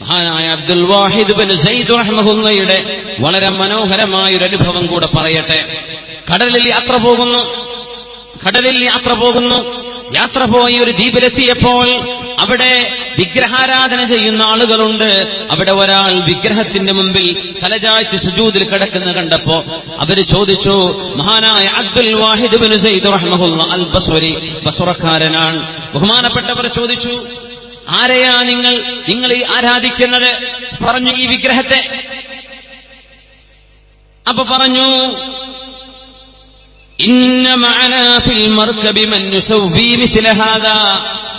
മഹാനായ അബ്ദുൽ വാഹിദ് bin Sayyid റഹ്മഹുല്ലയുടെ വളരെ മനോഹരമായ ഒരു അനുഭവം കൂടെ പറയട്ടെ. കടലിൽ യാത്ര പോകുന്നു. കടലിൽ യാത്ര പോകുന്നു. യാത്ര പോയി ഒരു ദ്വീപിലെത്തിയപ്പോൾ അവിടെ വിഗ്രഹാരാധന ചെയ്യുന്ന ആളുകളുണ്ട്. അവിടെ ഒരാൾ വിഗ്രഹത്തിന്റെ മുമ്പിൽ തലചായ്ച്ച് സുജൂതിൽ കിടക്കുന്ന കണ്ടപ്പോ അവർ ചോദിച്ചു മഹാനായ അബ്ദുൽ വാഹിദ് ബിൻ സയ്യിദ് റഹ്മഹുല്ല അൽ ബസ്വരി ബസുറക്കാരനാണ് ബഹുമാനപ്പെട്ടവർ ചോദിച്ചു ആരെയാ നിങ്ങൾ നിങ്ങൾ ഈ ആരാധിക്കുന്നത്? പറഞ്ഞു ഈ വിഗ്രഹത്തെ. അപ്പൊ പറഞ്ഞു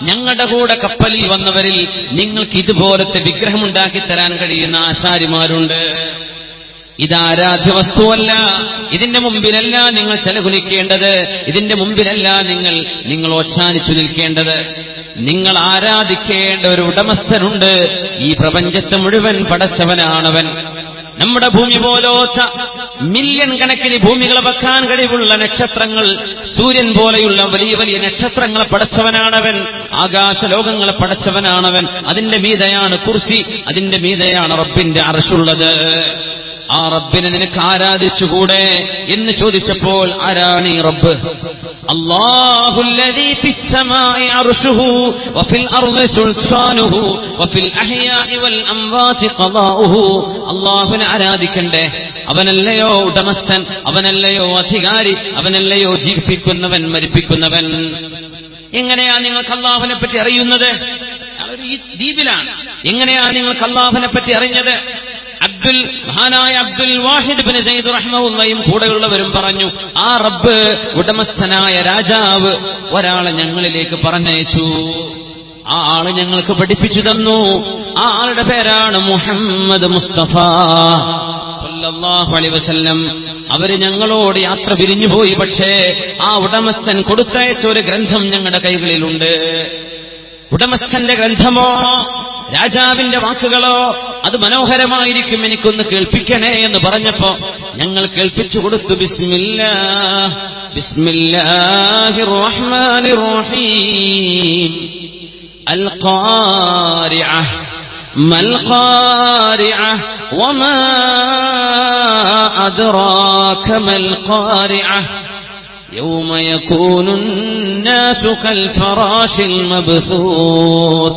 ഞങ്ങളുടെ കൂടെ കപ്പലിൽ വന്നവരിൽ നിങ്ങൾക്ക് ഇതുപോലത്തെ വിഗ്രഹമുണ്ടാക്കി തരാൻ കഴിയുന്ന ആശാരിമാരുണ്ട്. ഇത് ആരാധ്യ വസ്തുവല്ല. ഇതിന്റെ മുമ്പിലല്ല നിങ്ങൾ ചെലകുലിക്കേണ്ടത്. ഇതിന്റെ മുമ്പിലല്ല നിങ്ങൾ നിങ്ങൾ ഒച്ചാനിച്ചു നിൽക്കേണ്ടത്. നിങ്ങൾ ആരാധിക്കേണ്ട ഒരു ഉടമസ്ഥനുണ്ട്. ഈ പ്രപഞ്ചത്തെ മുഴുവൻ പടച്ചവനാണവൻ. നമ്മുടെ ഭൂമി പോലോത്ത മില്യൺ കണക്കിന് ഭൂമികൾ വെക്കാൻ കഴിവുള്ള നക്ഷത്രങ്ങൾ സൂര്യൻ പോലെയുള്ള വലിയ വലിയ നക്ഷത്രങ്ങളെ പടച്ചവനാണവൻ. ആകാശ ആകാശലോകങ്ങളെ പടച്ചവനാണവൻ. അതിന്റെ മീതയാണ് കുർസി അതിന്റെ മീതയാണ് റബ്ബിന്റെ അറശുള്ളത്. ആ റബ്ബിനെ നിനക്ക് ആരാധിച്ചുകൂടെ എന്ന് ചോദിച്ചപ്പോൾ ആരാണ് ഈ റബ്ബ്? അള്ളാഹുല്ലദീ ആരാധിക്കണ്ടേ? അവനല്ലയോ ഉടമസ്ഥൻ? അവനല്ലയോ അധികാരി? അവനല്ലയോ ജീവിപ്പിക്കുന്നവൻ മരിപ്പിക്കുന്നവൻ? എങ്ങനെയാ നിങ്ങൾക്ക് അള്ളാഹുവിനെ പറ്റി അറിയുന്നത്? ദ്വീപിലാണ്. എങ്ങനെയാ നിങ്ങൾക്ക് അള്ളാഹുവിനെ പറ്റി അറിഞ്ഞത്? അബ്ദുൽ മഹാനായ അബ്ദുൽ വാഹിദ് ബിൻ സയ്യിദ് റഹ്മവുള്ളയും കൂടെയുള്ളവരും പറഞ്ഞു ആ റബ്ബ് ഉടമസ്ഥനായ രാജാവ് ഒരാളെ ഞങ്ങളിലേക്ക് പറഞ്ഞയച്ചു. ആ ആൾ ഞങ്ങൾക്ക് പഠിപ്പിച്ചു തന്നു. ആ ആളുടെ പേരാണ് മുഹമ്മദ് മുസ്തഫ. സല്ലല്ലാഹു അലൈഹി വസല്ലം അവർ ഞങ്ങളോട് യാത്ര പിരിഞ്ഞുപോയി പക്ഷേ ആ ഉടമസ്ഥൻ കൊടുത്തയച്ച ഒരു ഗ്രന്ഥം ഞങ്ങളുടെ കൈകളിലുണ്ട്. ഉടമസ്ഥന്റെ ഗ്രന്ഥമോ രാജാവിന്റെ വാക്കുകളോ അത് മനോഹരമായിരിക്കും എനിക്കൊന്ന് കേൾപ്പിക്കണേ എന്ന് പറഞ്ഞപ്പോ ഞങ്ങൾ കേൾപ്പിച്ചു കൊടുത്തു ബിസ്മില്ലാ ബിസ്മില്ലാഹിർ റഹ്മാനിർ റഹീം അൽ ഖാരിഅ മൽ ഖാരിഅ വമാ അദ്റാക മൽ ഖാരിഅ يوم يكون الناس كالفراش المبثوث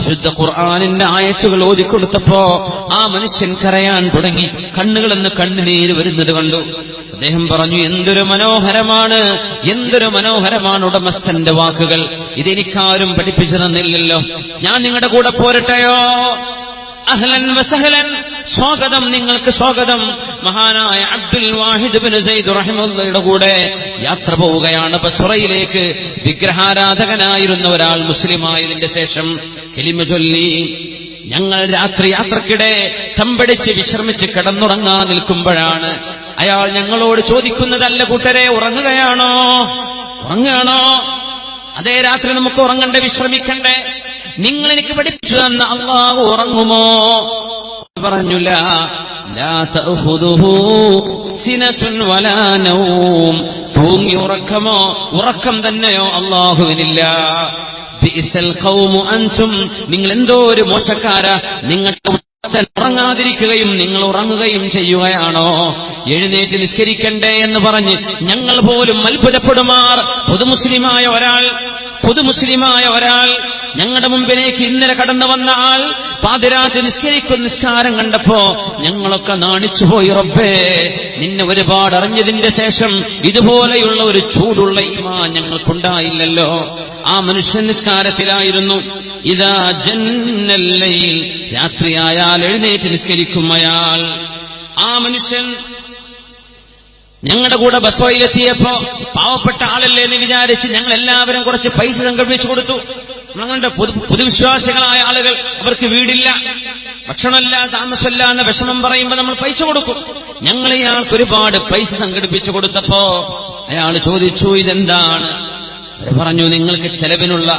ശുദ്ധ ഖുർആാനിന്റെ ആയത്തുകൾ ഓതിക്കൊടുത്തപ്പോ ആ മനുഷ്യൻ കരയാൻ തുടങ്ങി. കണ്ണുകളെന്ന് കണ്ണുനീര് വരുന്നത് കണ്ടു. അദ്ദേഹം പറഞ്ഞു എന്തൊരു മനോഹരമാണ് എന്തൊരു മനോഹരമാണ് ഉടമസ്ഥന്റെ വാക്കുകൾ. ഇതെനിക്കാരും പഠിപ്പിച്ചു തന്നില്ലല്ലോ ഞാൻ നിങ്ങളുടെ കൂടെ പോരട്ടെയോ? അഹ്ലൻ വസഹലൻ സ്വാഗതം നിങ്ങൾക്ക് സ്വാഗതം. മഹാനായ അബ്ദുൽ വാഹിദ് ബിൻ സൈദ് റഹിമുള്ളയുടെ കൂടെ യാത്ര പോവുകയാണ്. ബസ്റയിലേക്ക് വിഗ്രഹാരാധകനായിരുന്ന ഒരാൾ മുസ്ലിമായതിന്റെ ശേഷം കെലിമ ചൊല്ലി ഞങ്ങൾ രാത്രി യാത്രക്കിടെ തമ്പടിച്ച് വിശ്രമിച്ച് കിടന്നുറങ്ങാൻ നിൽക്കുമ്പോഴാണ് അയാൾ ഞങ്ങളോട് ചോദിക്കുന്നതല്ല കൂട്ടരെ ഉറങ്ങുകയാണോ? ഉറങ്ങുകയാണോ? അതേ രാത്രി നമുക്ക് ഉറങ്ങണ്ടേ വിശ്രമിക്കണ്ടേ? നിങ്ങൾ എനിക്ക് പഠിപ്പിച്ചു തന്ന അള്ളാഹു ഉറങ്ങുമോ? പറഞ്ഞില്ല. തൂങ്ങി ഉറക്കമോ? ഉറക്കം തന്നെയോ? അള്ളാഹുവിനില്ല അൻതും. നിങ്ങൾ എന്തോ ഒരു മോശക്കാരാ. നിങ്ങൾക്ക് ഉറങ്ങാതിരിക്കുകയും നിങ്ങൾ ഉറങ്ങുകയും ചെയ്യുകയാണോ? എഴുന്നേറ്റ് നിസ്കരിക്കണ്ടേ എന്ന് പറഞ്ഞ് ഞങ്ങൾ പോലും അത്ഭുതപ്പെടുമാർ. പൊതുമുസ്ലിമായ ഒരാൾ പൊതുമുസ്ലിമായ ഒരാൾ ഞങ്ങളുടെ മുമ്പിലേക്ക് ഇന്നലെ കടന്നു വന്ന ആൾ പാതിരാജ് നിസ്കരിക്കുന്ന നിസ്കാരം കണ്ടപ്പോ ഞങ്ങളൊക്കെ നാണിച്ചുപോയി റബ്ബേ. നിന്നെ ഒരുപാട് അറിഞ്ഞതിന്റെ ശേഷം ഇതുപോലെയുള്ള ഒരു ചൂടുള്ള ഇമാ ഞങ്ങൾക്കുണ്ടായില്ലല്ലോ. ആ മനുഷ്യ നിസ്കാരത്തിലായിരുന്നു. ഇതാ ജന്നല്ലയിൽ രാത്രിയായാൽ എഴുന്നേറ്റ് നിസ്കരിക്കും അയാൾ. ആ മനുഷ്യൻ ഞങ്ങളുടെ കൂടെ ബസ് വഴിയിലെത്തിയപ്പോ പാവപ്പെട്ട ആളല്ലേ എന്ന് വിചാരിച്ച് ഞങ്ങൾ എല്ലാവരും കുറച്ച് പൈസ സംഘടിപ്പിച്ചു കൊടുത്തു. ഞങ്ങളുടെ പൊതു പൊതുവിശ്വാസികളായ ആളുകൾ അവർക്ക് വീടില്ല ഭക്ഷണമല്ല താമസമല്ല എന്ന വിഷമം പറയുമ്പോൾ നമ്മൾ പൈസ കൊടുക്കും. ഞങ്ങൾ ഇയാൾക്ക് ഒരുപാട് പൈസ സംഘടിപ്പിച്ചു കൊടുത്തപ്പോ അയാൾ ചോദിച്ചു ഇതെന്താണ്? പറഞ്ഞു നിങ്ങൾക്ക് ചെലവിനുള്ള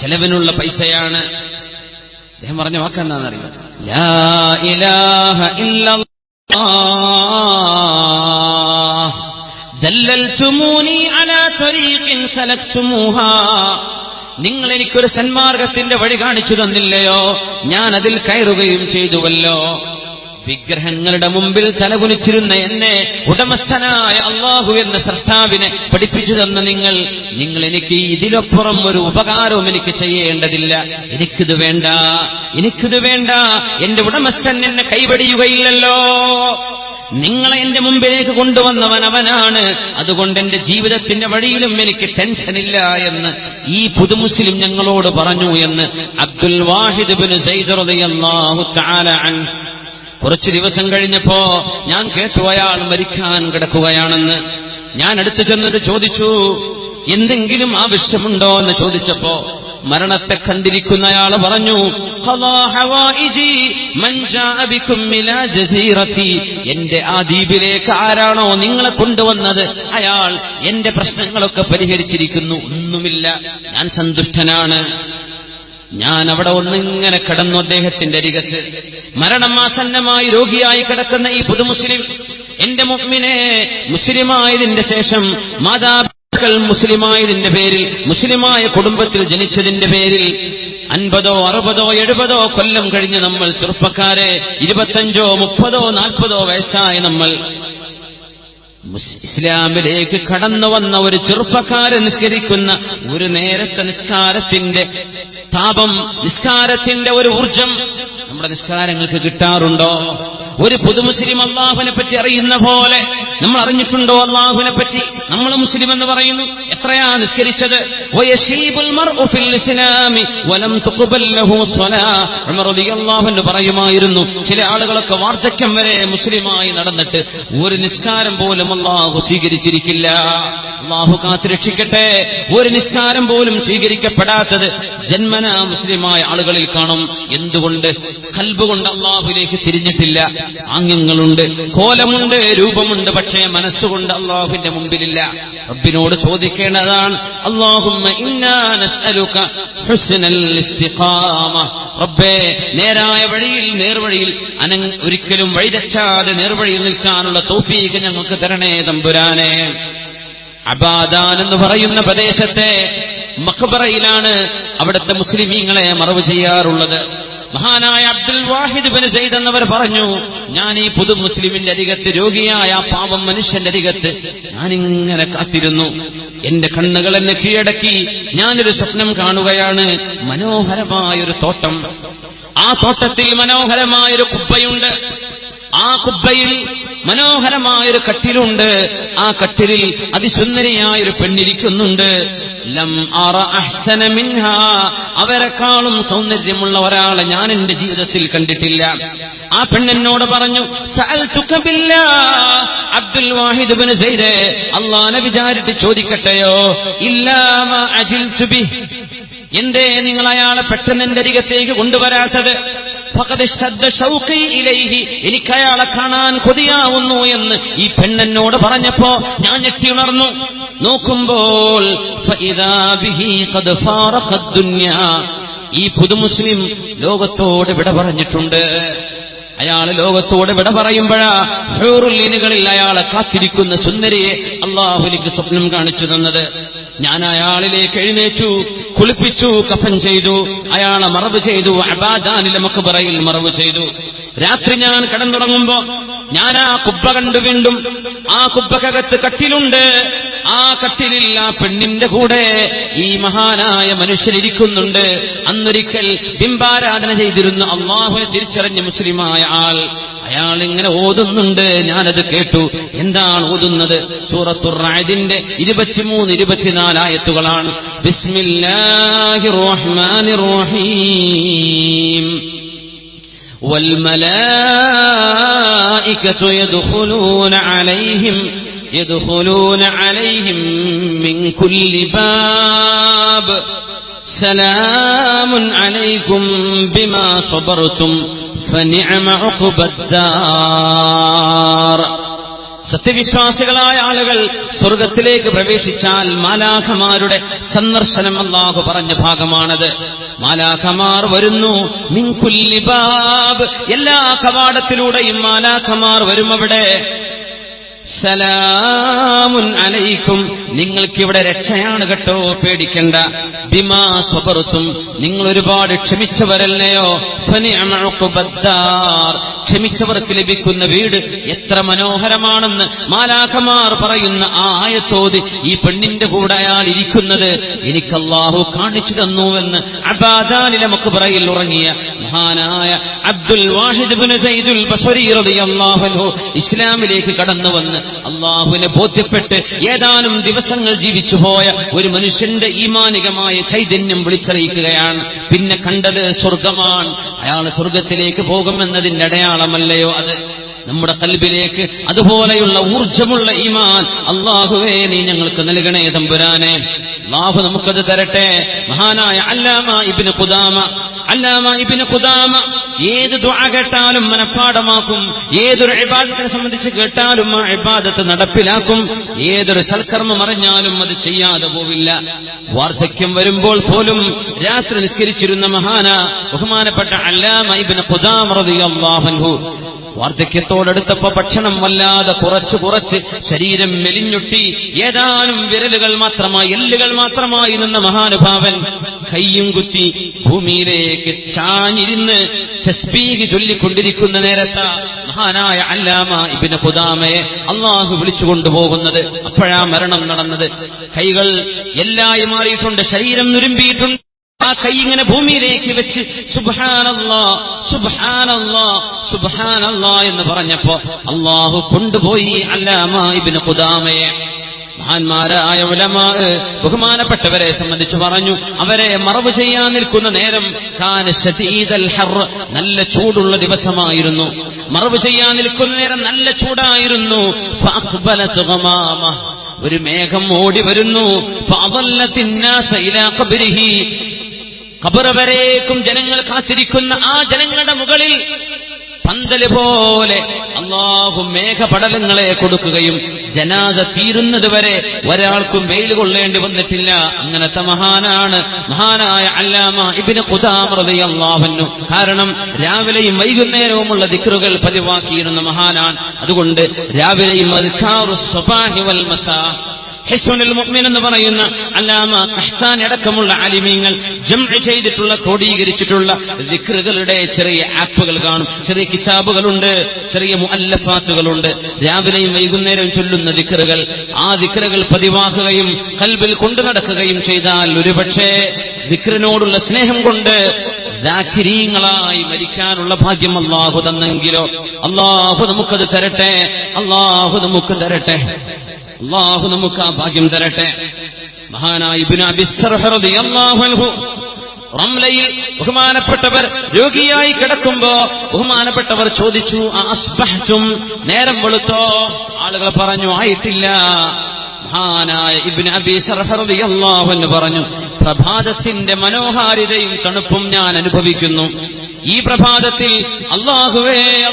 ചെലവിനുള്ള പൈസയാണ്. അദ്ദേഹം പറഞ്ഞ വാക്കെന്താണെന്നറിയോ നിങ്ങൾ എനിക്കൊരു സന്മാർഗത്തിന്റെ വഴി കാണിച്ചു തന്നില്ലയോ? ഞാൻ അതിൽ കയറുകയും ചെയ്തുവല്ലോ. വിഗ്രഹങ്ങളുടെ മുമ്പിൽ തലകുനിച്ചിരുന്ന എന്നെ ഉടമസ്ഥനായ അള്ളാഹു എന്ന സർത്താവിനെ പഠിപ്പിച്ചു തന്ന നിങ്ങൾ നിങ്ങൾ എനിക്ക് ഇതിനപ്പുറം ഒരു ഉപകാരവും എനിക്ക് ചെയ്യേണ്ടതില്ല. എനിക്കിത് വേണ്ട എനിക്കിത് വേണ്ട. എന്റെ ഉടമസ്ഥൻ എന്നെ കൈവടിയുകയില്ലല്ലോ. നിങ്ങളെ എന്റെ മുമ്പിലേക്ക് കൊണ്ടുവന്നവൻ അവനാണ്. അതുകൊണ്ട് എന്റെ ജീവിതത്തിന്റെ വഴിയിലും എനിക്ക് ടെൻഷനില്ല എന്ന് ഈ പുതുമുസ്ലിം ഞങ്ങളോട് പറഞ്ഞു എന്ന് അബ്ദുൽ വാഹിദ് കുറച്ചു ദിവസം കഴിഞ്ഞപ്പോ ഞാൻ കേട്ടു അയാൾ മരിക്കാൻ കിടക്കുകയാണെന്ന്. ഞാൻ അടുത്തു ചെന്നിട്ട് ചോദിച്ചു എന്തെങ്കിലും ആവശ്യമുണ്ടോ എന്ന് ചോദിച്ചപ്പോ മരണത്തെ കണ്ടിരിക്കുന്നയാൾ പറഞ്ഞു. എന്റെ ആ ദ്വീപിലേക്ക് ആരാണോ നിങ്ങളെ കൊണ്ടുവന്നത്? അയാൾ എന്റെ പ്രശ്നങ്ങളൊക്കെ പരിഹരിച്ചിരിക്കുന്നു. ഒന്നുമില്ല. ഞാൻ സന്തുഷ്ടനാണ്. ഞാൻ അവിടെ ഒന്നിങ്ങനെ കിടന്നു അദ്ദേഹത്തിന്റെ അരികത്ത്. മരണമാസന്നമായി രോഗിയായി കിടക്കുന്ന ഈ പുതുമുസ്ലിം എന്റെ മുഗ്മിനെ മുസ്ലിമായതിന്റെ ശേഷം മാതാപിതാക്കൾ മുസ്ലിമായതിന്റെ പേരിൽ മുസ്ലിമായ കുടുംബത്തിൽ ജനിച്ചതിന്റെ പേരിൽ അൻപതോ അറുപതോ എഴുപതോ കൊല്ലം കഴിഞ്ഞ് നമ്മൾ ചെറുപ്പക്കാരെ ഇരുപത്തഞ്ചോ മുപ്പതോ നാൽപ്പതോ വയസ്സായ നമ്മൾ ഇസ്ലാമിലേക്ക് കടന്നു വന്ന ഒരു ചെറുപ്പക്കാരൻ നിസ്കരിക്കുന്ന ഒരു നേരത്തെ നിസ്കാരത്തിന്റെ താപം നിസ്കാരത്തിന്റെ ഒരു ഊർജം നമ്മുടെ നിസ്കാരങ്ങൾക്ക് കിട്ടാറുണ്ടോ? ഒരു പുതുമുസ്ലിം അള്ളാഹുവിനെ പറ്റി അറിയുന്ന പോലെ നമ്മൾ അറിഞ്ഞിട്ടുണ്ടോ അള്ളാഹുവിനെ പറ്റി? നമ്മൾ മുസ്ലിം എന്ന് പറയുന്നു. എത്രയാ നിസ്കരിച്ചത്? പറയുമായിരുന്നു ചില ആളുകളൊക്കെ വാർദ്ധക്യം വരെ മുസ്ലിമായി നടന്നിട്ട് ഒരു നിസ്കാരം പോലും അള്ളാഹു സ്വീകരിച്ചിരിക്കില്ല. അള്ളാഹു കാത്തുരക്ഷിക്കട്ടെ ഒരു നിസ്കാരം പോലും സ്വീകരിക്കപ്പെടാത്തത് ജന്മന മുസ്ലിമായ ആളുകളിൽ കാണും. എന്തുകൊണ്ട്? കൽബ് കൊണ്ട് അള്ളാഹുലേക്ക് തിരിഞ്ഞിട്ടില്ല. ആംഗ്യങ്ങളുണ്ട് കോലമുണ്ട് രൂപമുണ്ട് പക്ഷേ മനസ്സുകൊണ്ട് അള്ളാഹുവിന്റെ മുമ്പിലില്ല. റബ്ബിനോട് ചോദിക്കേണ്ടതാണ് റബ്ബേ നേരായ വഴിയിൽ നേർവഴിയിൽ അന ഒരിക്കലും വഴിതെച്ചാതെ നേർവഴിയിൽ നിൽക്കാനുള്ള തൗഫീഖ് ഞങ്ങൾക്ക് തരണേ തമ്പുരാനെ. അബാദാൻ എന്ന് പറയുന്ന പ്രദേശത്തെ മഖബറയിലാണ് അവിടുത്തെ മുസ്ലിമീങ്ങളെ മറവ് ചെയ്യാറുള്ളത്. മഹാനായ അബ്ദുൽ വാഹിദ് ബിൻ സെയ്ദ് എന്നവർ പറഞ്ഞു ഞാൻ ഈ പുതു മുസ്ലിമിന്റെ അരികത്ത് രോഗിയായ പാവം മനുഷ്യന്റെ അരികത്ത് ഞാനിങ്ങനെ കാത്തിരുന്നു. എന്റെ കണ്ണുകൾ എന്നെ കീഴടക്കി. ഞാനൊരു സ്വപ്നം കാണുകയാണ്. മനോഹരമായൊരു തോട്ടം. ആ തോട്ടത്തിൽ മനോഹരമായൊരു കുബ്ബയുണ്ട് ആ കുബ്ബയിൽ മനോഹരമായൊരു കട്ടിലുണ്ട്. ആ കട്ടിലിൽ അതിസുന്ദരിയായൊരു പെണ്ണിരിക്കുന്നുണ്ട്. ലം അറ അഹ്സന അവരെക്കാളും സൗന്ദര്യമുള്ള ഒരാളെ ഞാൻ എന്റെ ജീവിതത്തിൽ കണ്ടിട്ടില്ല. ആ പെണ്ണെന്നോട് പറഞ്ഞു അബ്ദുൽ വാഹിദ് അള്ളാനെ വിചാരിച്ച് ചോദിക്കട്ടെയോ? ഇല്ലാ മാ അജിൽതു ബിഹ്. എന്തേ നിങ്ങൾ അയാളെ പെട്ടെന്ന് എന്റെ അരികത്തേക്ക് കൊണ്ടുവരാത്തത്? എനിക്ക് അയാളെ കാണാൻ കൊതിയാവുന്നു എന്ന് ഈ പെണ്ണെന്നോട് പറഞ്ഞപ്പോ ഞാൻ ഞെട്ടി ഉണർന്നു നോക്കുമ്പോൾ ഈ പുതുമുസ്ലിം ലോകത്തോട് വിട പറഞ്ഞിട്ടുണ്ട്. അയാൾ ലോകത്തോട് വിട പറയുമ്പോഴാ അയാളെ കാത്തിരിക്കുന്ന സുന്ദരിയെ അള്ളാഹുലിക്ക് സ്വപ്നം കാണിച്ചു തന്നത്. ഞാൻ അയാളിലേക്ക് എഴുന്നേറ്റു കുളിപ്പിച്ചു കഫൻ ചെയ്തു അയാളെ മറവ് ചെയ്തു അബാദാനിലെ മക്ബറയിൽ മറവ് ചെയ്തു. രാത്രി ഞാൻ കടന്നുറങ്ങുമ്പോ ഞാൻ ആ കുബ്ബ കണ്ടു വീണ്ടും. ആ കുബ്ബക്കകത്ത് കട്ടിലുണ്ട്. ആ കട്ടിലിൽ ആ പെണ്ണിന്റെ കൂടെ ഈ മഹാനായ മനുഷ്യനിരിക്കുന്നുണ്ട് അന്നൊരിക്കൽ ബിംബാരാധന ചെയ്തിരുന്ന അള്ളാഹുനെ തിരിച്ചറിഞ്ഞ മുസ്ലിമായ ആൾ അയാൾ ഇങ്ങനെ ഓതുന്നുണ്ട് ഞാനത് കേട്ടു എന്താണ് ഓതുന്നത് സൂറത്തുറായതിന്റെ ഇരുപത്തിമൂന്ന് ഇരുപത്തിനാല് ആയത്തുകളാണ് ബിസ്മില്ലാഹിർ റഹ്മാനിർ റഹീം والملائكة يدخلون عليهم يدخلون عليهم من كل باب سلام عليكم بما صبرتم فنعم عقب الدار സത്യവിശ്വാസികളായ ആളുകൾ സ്വർഗത്തിലേക്ക് പ്രവേശിച്ചാൽ മാലാഖമാരുടെ സന്ദർശനം അള്ളാഹു പറഞ്ഞ ഭാഗമാണത് മാലാഖമാർ വരുന്നു മിൻകുല്ലിബാബ് എല്ലാ കവാടത്തിലൂടെയും മാലാഖമാർ വരും അവിടെ സലാമുൻ അലൈക്കും. നിങ്ങൾക്കിവിടെ രക്ഷയാണ് കേട്ടോ പേടിക്കേണ്ട. ബിമാ സ്വപറുത്തും നിങ്ങൾ ഒരുപാട് ക്ഷമിച്ചവരല്ലയോ. ക്ഷമിച്ചവർക്ക് ലഭിക്കുന്ന വീട് എത്ര മനോഹരമാണെന്ന് മാലാഖമാർ പറയുന്ന ആ ആയത്തോത് ഈ പെണ്ണിന്റെ കൂടെ അയാൾ ഇരിക്കുന്നത് എനിക്ക് അള്ളാഹു കാണിച്ചു തന്നുവെന്ന് അബാദാലി നമുക്ക് പറയിൽ ഉറങ്ങിയ മഹാനായ അബ്ദുൽ വാഹിദ് ഇസ്ലാമിലേക്ക് കടന്നു വന്ന് അള്ളാഹുവിനെ ബോധ്യപ്പെട്ട് ഏതാനും ദിവസങ്ങൾ ജീവിച്ചു പോയ ഒരു മനുഷ്യന്റെ ഈമാനികമായ ചൈതന്യം വിളിച്ചറിയിക്കുകയാണ്. പിന്നെ കണ്ടത് സ്വർഗമാണ്. അയാൾ സ്വർഗത്തിലേക്ക് പോകുമെന്നതിന്റെ അടയാളമല്ലയോ അത്? നമ്മുടെ കൽബിലേക്ക് അതുപോലെയുള്ള ഊർജമുള്ള ഈമാൻ അള്ളാഹുവേ നീ ഞങ്ങൾക്ക് നൽകണേ തമ്പുരാനെ. അള്ളാഹു നമുക്കത് തരട്ടെ. മഹാനായ അല്ലാമ ഇബിന് കുദാമ അല്ലാമ ഇബിന് കുദാമ ഏത് ദുആ കേട്ടാലും മനഃപ്പാടമാക്കും ഏതൊരു ഇബാദത്തിനെ സംബന്ധിച്ച് കേട്ടാലും ആ ഇബാദത്ത് നടപ്പിലാക്കും ഏതൊരു സൽക്കർമ്മം അറിഞ്ഞാലും അത് ചെയ്യാതെ പോവില്ല. വാർദ്ധക്യം വരുമ്പോൾ പോലും രാത്രി നിസ്കരിച്ചിരുന്ന മഹാന ബഹുമാനപ്പെട്ട അല്ലാമ ഇബിന് അൻഹു. വാർദ്ധക്യത്തോടടുത്തപ്പോ ഭക്ഷണം വല്ലാതെ കുറച്ച് കുറച്ച് ശരീരം മെലിഞ്ഞൊട്ടി ഏതാനും വിരലുകൾ മാത്രമായി എല്ലുകൾ മാത്രമായി നിന്ന മഹാനുഭാവൻ കയ്യും കുത്തി ഭൂമിയിലേക്ക് ചാഞ്ഞിരുന്ന് തസ്ബീഹ് ചൊല്ലിക്കൊണ്ടിരിക്കുന്ന നേരത്ത മഹാനായ അല്ലാമ ഇബിന് ഖുദാമയെ അള്ളാഹു വിളിച്ചുകൊണ്ടുപോകുന്നത്. അപ്പോഴാ മരണം നടന്നത്. കൈകൾ എല്ലായി മാറിയിട്ടുണ്ട്. ശരീരം നുരുമ്പിയിട്ടുണ്ട്. ആ കൈ ഇങ്ങനെ ഭൂമിയിലേക്ക് വെച്ച് സുബാനല്ലാ സുബാനല്ലാ സുബാനല്ലാ എന്ന് പറഞ്ഞപ്പോ അള്ളാഹു കൊണ്ടുപോയി അല്ലാമ ഇബിന് കുദാമയെ മഹാന്മാരായ ഉലമാ ബഹുമാനപ്പെട്ടവരെ സംബന്ധിച്ച് പറഞ്ഞു അവരെ മറവ് ചെയ്യാൻ നിൽക്കുന്ന നേരം നല്ല ചൂടുള്ള ദിവസമായിരുന്നു. മറവ് ചെയ്യാൻ നിൽക്കുന്ന നേരം നല്ല ചൂടായിരുന്നു. ഒരു മേഘം ഓടി വരുന്നു. കബറവരേക്കും ജനങ്ങൾ കാത്തിരിക്കുന്ന ആ ജനങ്ങളുടെ മുകളിൽ പന്തൽ പോലെ അള്ളാഹു മേഘപടലങ്ങളെ കൊടുക്കുകയും ജനാദ തീരുന്നത് വരെ ഒരാൾക്കും വെയിൽ കൊള്ളേണ്ടി വന്നിട്ടില്ല. അങ്ങനത്തെ മഹാനാണ് മഹാനായ അല്ലാമ ഇബിന് കുതാമൃതയല്ലാഹന്നു കാരണം രാവിലെയും വൈകുന്നേരവുമുള്ള ദിക്റുകൾ പതിവാക്കിയിരുന്ന മഹാനാണ്. അതുകൊണ്ട് രാവിലെയും വൽ മസാ ഹിസ്വനുൽ മുഅ്മിൻ എന്ന് പറയുന്ന അല്ലാമ അഹ്സാൻ അടക്കമുള്ള അലിമീങ്ങൾ ജം ചെയ്തിട്ടുള്ള ക്രോഡീകരിച്ചിട്ടുള്ള ദിക്റുകളുടെ ചെറിയ ആപ്പുകൾ കാണും. ചെറിയ കിതാബുകളുണ്ട് ചെറിയ മുഅല്ലഫാത്തുകളുണ്ട്. രാവിലെയും വൈകുന്നേരവും ചൊല്ലുന്ന ദിക്റുകൾ ആ ദിക്റുകൾ പതിവാക്കുകയും കൽബിൽ കൊണ്ടു നടക്കുകയും ചെയ്താൽ ഒരുപക്ഷേ ദിക്റിനോടുള്ള സ്നേഹം കൊണ്ട് ദാഖിരീങ്ങളായി മരിക്കാനുള്ള ഭാഗ്യം അള്ളാഹു തന്നെങ്കിലോ. അള്ളാഹു നമുക്കത് തരട്ടെ അള്ളാഹു നമുക്ക് തരട്ടെ. അള്ളാഹു നമുക്ക് ആ ഭാഗ്യം തരട്ടെ. മഹാനായ അൻഹു റംലയിൽ ബഹുമാനപ്പെട്ടവർ രോഗിയായി കിടക്കുമ്പോ ബഹുമാനപ്പെട്ടവർ ചോദിച്ചു "ആ അസ്ബഹ്തും നേരം വെളുത്തോ? ആളുകൾ പറഞ്ഞു ആയിട്ടില്ല. മഹാനായ അബി പറഞ്ഞു പ്രഭാതത്തിന്റെ മനോഹാരിതയും തണുപ്പും ഞാൻ അനുഭവിക്കുന്നു. ഈ പ്രഭാതത്തിൽ അള്ളാഹുവേ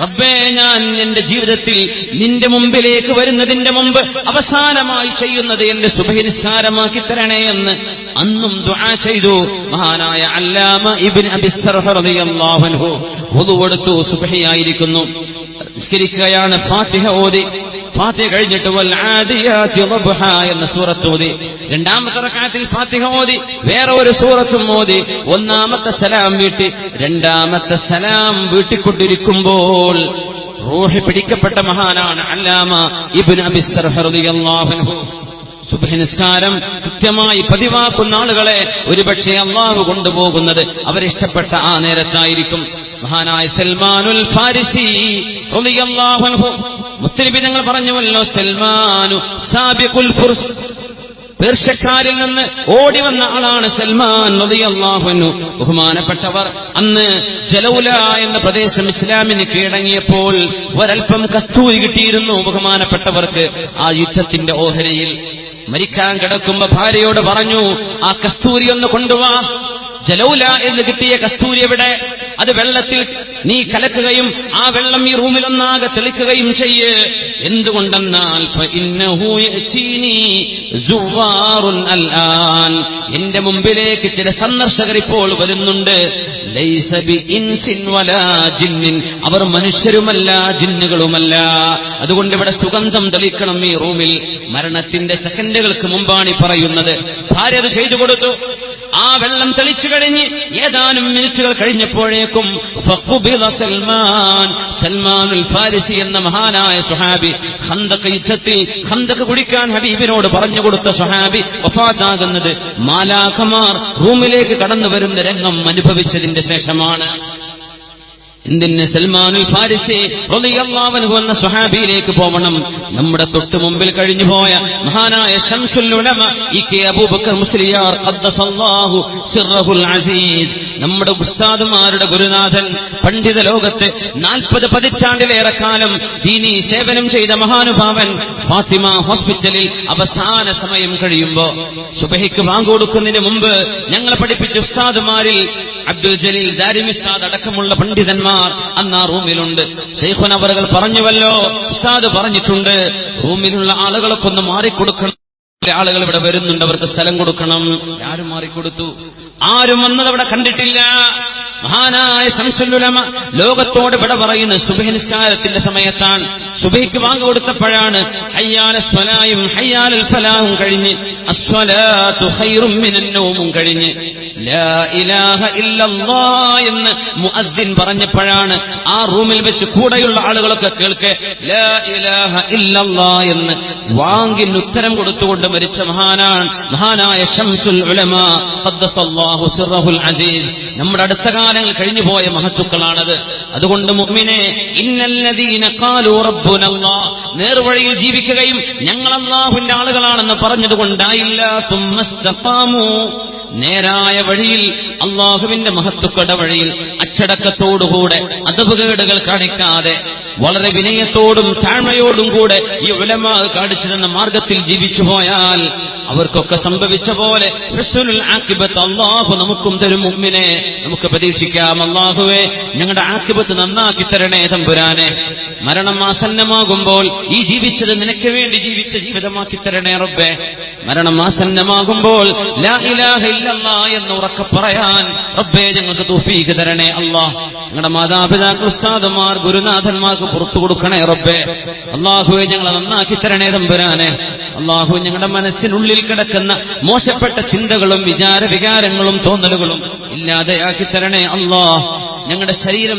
റബ്ബേ ഞാൻ എന്റെ ജീവിതത്തിൽ നിന്റെ മുമ്പിലേക്ക് വരുന്നതിന്റെ മുമ്പ് അവസാനമായി ചെയ്യുന്നത് എന്റെ സുഭനിസ്കാരമാക്കി നിസ്കാരമാക്കി തരണേ എന്ന് അന്നും ദുആ ചെയ്തു. മഹാനായ അല്ലാമ ഇബിൻ അബി സർഹ് റളിയല്ലാഹു അൻഹു. വുദു എടുത്തു സുബഹിയായിരിക്കുന്നു. നിസ്കരിക്കുകയാണ് ഫാത്തിഹ ഓതി. ഫാത്തിഹ കഴിഞ്ഞിട്ട് വൽ ആദിയാതി റബ്ഹ എന്ന സൂറത്ത് ഓതി. രണ്ടാമത്തെ റക്അത്തിൽ ഫാത്തിഹ ഓതി. വേറെ ഒരു സൂറത്തും ഓതി. ഒന്നാമത്തെ സലാം വീട്ടി. രണ്ടാമത്തെ സലാം വീട്ടിക്കൊണ്ടിരിക്കുമ്പോൾ റൂഹ് പിടിക്കപ്പെട്ട മഹാനാണ് അല്ലാമ ഇബ്നു അബി റളിയല്ലാഹു അൻഹു. സുബ്ഹാനസ്കാരം നിസ്കാരം കൃത്യമായി പതിവാക്കുന്ന ആളുകളെ ഒരുപക്ഷെ അള്ളാഹു കൊണ്ടുപോകുന്നത് അവരിഷ്ടപ്പെട്ട ആ നേരത്തായിരിക്കും. മഹാനായ സൽമാനുൽ ഫാരിസി മുത്തലിബി ഞങ്ങൾ പറഞ്ഞുവല്ലോ സൽമാനു സാബിഖുൽ ഫുർസ്. പേർഷ്യക്കാരിൽ നിന്ന് ഓടി വന്ന ആളാണ് സൽമാൻ റളിയല്ലാഹുഅൻഹു ബഹുമാനപ്പെട്ടവർ അന്ന് ജലൗല എന്ന പ്രദേശം ഇസ്ലാമിന് കീഴടങ്ങിയപ്പോൾ ഒരൽപ്പം കസ്തൂരി കിട്ടിയിരുന്നു ബഹുമാനപ്പെട്ടവർക്ക്. ആ യുദ്ധത്തിന്റെ ഓഹരിയിൽ മരിക്കാൻ കിടക്കുമ്പോ ഭാര്യയോട് പറഞ്ഞു ആ കസ്തൂരി ഒന്ന് കൊണ്ടുവാ. ജലൗല എന്ന് കിട്ടിയ കസ്തൂരി എവിടെ? അത് വെള്ളത്തിൽ നീ കലക്കുകയും ആ വെള്ളം ഈ റൂമിലൊന്നാകെ തെളിക്കുകയും ചെയ്യ്. എന്തുകൊണ്ടെന്നാൽ എന്റെ മുമ്പിലേക്ക് ചില സന്ദർശകർ ഇപ്പോൾ വരുന്നുണ്ട്. അവർ മനുഷ്യരുമല്ല ജിന്നുകളുമല്ല. അതുകൊണ്ട് ഇവിടെ സുഗന്ധം തെളിക്കണം ഈ റൂമിൽ. മരണത്തിന്റെ സെക്കൻഡുകൾക്ക് മുമ്പാണ് പറയുന്നത്. ഭാര്യ അത് ചെയ്തു കൊടുത്തു. ആ വെള്ളം തെളിച്ചു കഴിഞ്ഞ് ഏതാനും മിനിറ്റുകൾ കഴിഞ്ഞപ്പോഴേക്കും സൽമാൻ സൽമാനുൽ ഫാരിസി എന്ന മഹാനായ സുഹാബി ഖന്തഖ് യുദ്ധത്തിൽ ഖന്തഖ് കുടിക്കാൻ ഹബീബിനോട് പറഞ്ഞു കൊടുത്ത സുഹാബി വഫാത്താകുന്നത് മാലാഖമാർ റൂമിലേക്ക് കടന്നു വരുന്ന രംഗം അനുഭവിച്ചതിന്റെ ശേഷമാണ്. എന്തിന് സൽമാനുൽ ഫാരിസി എന്ന സ്വഹാബിയിലേക്ക് പോവണം? നമ്മുടെ തൊട്ട് മുമ്പിൽ കഴിഞ്ഞു പോയ മഹാനായ ഷംസുൽ അബൂബക്കർ മുസ്ലിയാർ അസീസ്. നമ്മുടെ ഉസ്താദുമാരുടെ ഗുരുനാഥൻ പണ്ഡിത ലോകത്ത് നാൽപ്പത് പതിറ്റാണ്ടിലേറെ കാലം ദീനി സേവനം ചെയ്ത മഹാനുഭാവൻ ഫാത്തിമ ഹോസ്പിറ്റലിൽ അവസാന സമയം കഴിയുമ്പോ സുബഹിക്ക് വാങ്ങുകൊടുക്കുന്നതിന് മുമ്പ് ഞങ്ങളെ പഠിപ്പിച്ച ഉസ്താദുമാരിൽ അബ്ദുൽ ജലീൽ ദാരിമിസ്താദ് അടക്കമുള്ള പണ്ഡിതന്മാർ അന്ന് ആ റൂമിലുണ്ട്. ഷെയ്ഖുൻ അവറുകൾ പറഞ്ഞുവല്ലോ ഉസ്താദ് പറഞ്ഞിട്ടുണ്ട് റൂമിലുള്ള ആളുകളൊക്കെ ഒന്ന് മാറിക്കൊടുക്കണം. ആളുകൾ ഇവിടെ വരുന്നുണ്ട് അവർക്ക് സ്ഥലം കൊടുക്കണം. ആരും മാറിക്കൊടുത്തു. ആരും വന്നത് അവിടെ കണ്ടിട്ടില്ല. മഹാനായ ശംസുലുലമ ലോകത്തോട് വിട പറയുന്ന സുബഹിനിസ്കാരത്തിന്റെ സമയത്താണ്. സുബഹിക്ക് വാങ്ങി കൊടുത്തപ്പോഴാണ് ഹയ്യാല ഹയ്യാലൽ ഫലാഹും കഴിഞ്ഞ് അസ്വലാത്തു കഴിഞ്ഞ് എന്ന് മുഅദ്ദിൻ പറഞ്ഞപ്പോഴാണ് ആ റൂമിൽ വെച്ച് കൂടെയുള്ള ആളുകളൊക്കെ കേൾക്കെ എന്ന് വാങ്ങിൻ ഉത്തരം കൊടുത്തുകൊണ്ട് മരിച്ച മഹാനാണ് മഹാനായ ഷംസുൽ ഉലമ. അസീസ്. നമ്മുടെ അടുത്ത കാലങ്ങൾ കഴിഞ്ഞു പോയ മഹത്തുക്കളാണത്. അതുകൊണ്ട് മുഅ്മിനെ ഇന്നല്ലദീന ഖാലു റബ്ബുനല്ലാഹ് നേർവഴിയിൽ ജീവിക്കുകയും ഞങ്ങൾ അല്ലാഹുവിന്റെ ആളുകളാണെന്ന് പറഞ്ഞതുകൊണ്ടായില്ല. സുമ്മസ്തഖാമു. നേരായ വഴിയിൽ അള്ളാഹുവിന്റെ മഹത്വക്കട വഴിയിൽ അച്ചടക്കത്തോടുകൂടെ അതപകേടുകൾ കാണിക്കാതെ വളരെ വിനയത്തോടും താഴ്മയോടും കൂടെ ഈ ഉലമ കാണിച്ചു തന്ന മാർഗത്തിൽ ജീവിച്ചു പോയാൽ അവർക്കൊക്കെ സംഭവിച്ച പോലെ ആക്കിബത്ത് അള്ളാഹു നമുക്കും തരും മുമ്മിനെ നമുക്ക് പ്രതീക്ഷിക്കാം അള്ളാഹുവെ ഞങ്ങളുടെ ആക്കിബത്ത് നന്നാക്കി തരണേ തമ്പുരാനെ. മരണം ആസന്നമാകുമ്പോൾ ഈ ജീവിച്ചത് നിനക്ക് വേണ്ടി ജീവിച്ച ജീവിതമാക്കി തരണേ റബ്ബേ. മരണം ആസന്നമാകുമ്പോൾ എന്ന് ഉറക്കെ പറയാൻ റബ്ബേ ഞങ്ങൾക്ക് തൂഫീക്ക് തരണേ അല്ലാഹ് ഞങ്ങളുടെ മാതാപിതാക്കൾ ഉസ്താദന്മാർ ഗുരുനാഥന്മാർക്ക് പുറത്തു കൊടുക്കണേ റബ്ബേ. അള്ളാഹുവെ ഞങ്ങളെ നന്നാക്കി തരണേ തമ്പുരാനെ. അള്ളാഹു ഞങ്ങളുടെ മനസ്സിനുള്ളിൽ കിടക്കുന്ന മോശപ്പെട്ട ചിന്തകളും വിചാര വികാരങ്ങളും തോന്നലുകളും ഇല്ലാതെയാക്കി തരണേ അല്ലാഹ് ഞങ്ങളുടെ ശരീരം